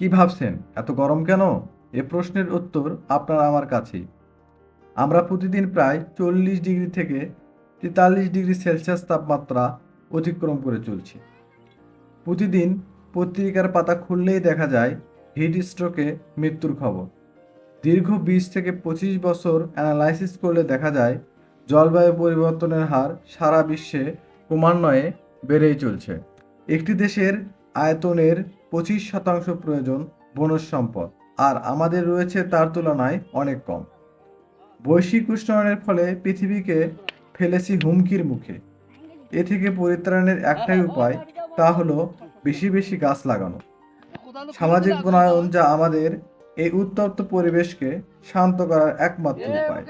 কি ভাবছেন? এত গরম কেন? এ প্রশ্নের উত্তর আপনার আমার কাছেই। আমরা প্রতিদিন প্রায় চল্লিশ ডিগ্রি থেকে তেতাল্লিশ ডিগ্রি সেলসিয়াস তাপমাত্রা অতিক্রম করে চলছি। প্রতিদিন পত্রিকার পাতা খুললেই দেখা যায় হিট স্ট্রোকে মৃত্যুর খবর। দীর্ঘ বিশ থেকে পঁচিশ বছর অ্যানালাইসিস করলে দেখা যায় জলবায়ু পরিবর্তনের হার সারা বিশ্বে ক্রমান্বয়ে বেড়েই চলছে। একটি দেশের আয়তনের পঁচিশ শতাংশ প্রয়োজন বনজ সম্পদ, আর আমাদের রয়েছে তার তুলনায় অনেক কম। বৈশ্বিক উষ্ণায়নের ফলে পৃথিবীকে ফেলেছি হুমকির মুখে। এ থেকে পরিত্রাণের একটাই উপায়, তা হলো বেশি বেশি গাছ লাগানো। সামাজিক বনায়ন যা আমাদের এই উত্তপ্ত পরিবেশকে শান্ত করার একমাত্র উপায়।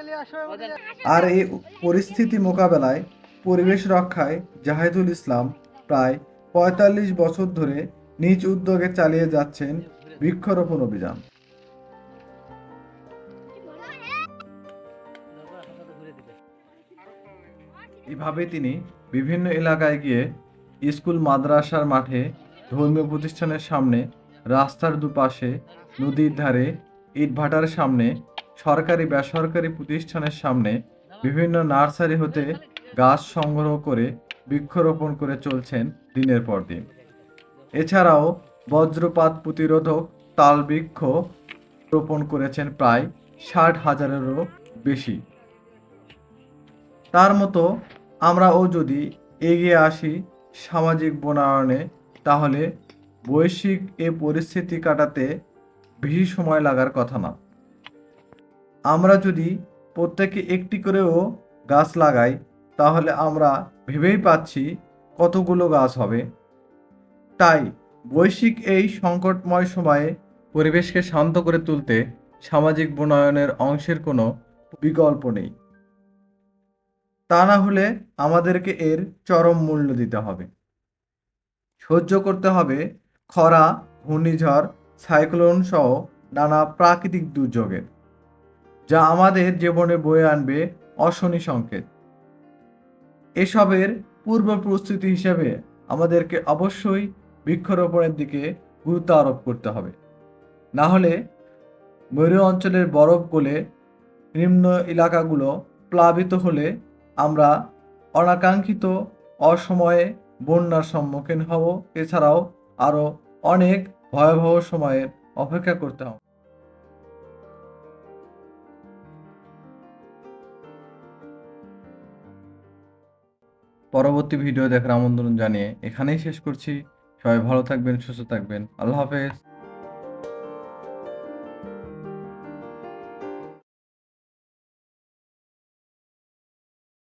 আর এই পরিস্থিতি মোকাবেলায় পরিবেশ রক্ষায় জাহিদুল ইসলাম প্রায় পঁয়তাল্লিশ বছর ধরে নিজ উদ্যোগে চালিয়ে যাচ্ছেন বৃক্ষরোপণ অভিযান। এভাবে তিনি বিভিন্ন এলাকায় গিয়ে স্কুল, মাদ্রাসার মাঠে ধর্মীয় প্রতিষ্ঠানের সামনে রাস্তার দুপাশে, নদীর ধারে, ইটভাটার সামনে, সরকারি, বেসরকারি প্রতিষ্ঠানের সামনে বিভিন্ন নার্সারি হতে গাছ সংগ্রহ করে বৃক্ষরোপণ করে চলছেন দিনের পর দিন। এছাড়াও বজ্রপাত প্রতিরোধক তাল বৃক্ষ রোপণ করেছেন প্রায় ষাট হাজারেরও বেশি। তার মতো আমরাও যদি এগিয়ে আসি সামাজিক বনায়নে, তাহলে বৈশ্বিক এ পরিস্থিতি কাটাতে বেশি সময় লাগার কথা না। আমরা যদি প্রত্যেকে একটি করেও গাছ লাগাই, তাহলে আমরা ভেবেই পাচ্ছি কতগুলো গাছ হবে? তাই বৈশ্বিক এই সংকটময় সময়ে পরিবেশকে শান্ত করে তুলতে সামাজিক বনায়নের অংশের কোনো বিকল্প নেই। তা না হলে আমাদেরকে এর চরম মূল্য দিতে হবে। সহ্য করতে হবে খরা, ঘূর্ণিঝড়, সাইক্লোন সহ নানা প্রাকৃতিক দুর্যোগের, যা আমাদের জীবনে বয়ে আনবে অশনি সংকেত। এসবের পূর্ব প্রস্তুতি হিসেবে আমাদেরকে অবশ্যই বৃক্ষরোপণের দিকে গুরুত্ব আরোপ করতে হবে। না হলে মরু অঞ্চলের বরফ গলে নিম্ন এলাকাগুলো প্লাবিত হলে আমরা অনাকাঙ্ক্ষিত অসময়ে বন্যার সম্মুখীন হব। এছাড়াও আরও অনেক ভয়াবহ সময়ের অপেক্ষা করতে হবে। পরবর্তী ভিডিও দেখার আমন্ত্রণ জানিয়ে এখানেই শেষ করছি। সবাই ভালো থাকবেন, সুস্থ থাকবেন। আল্লাহ হাফেজ।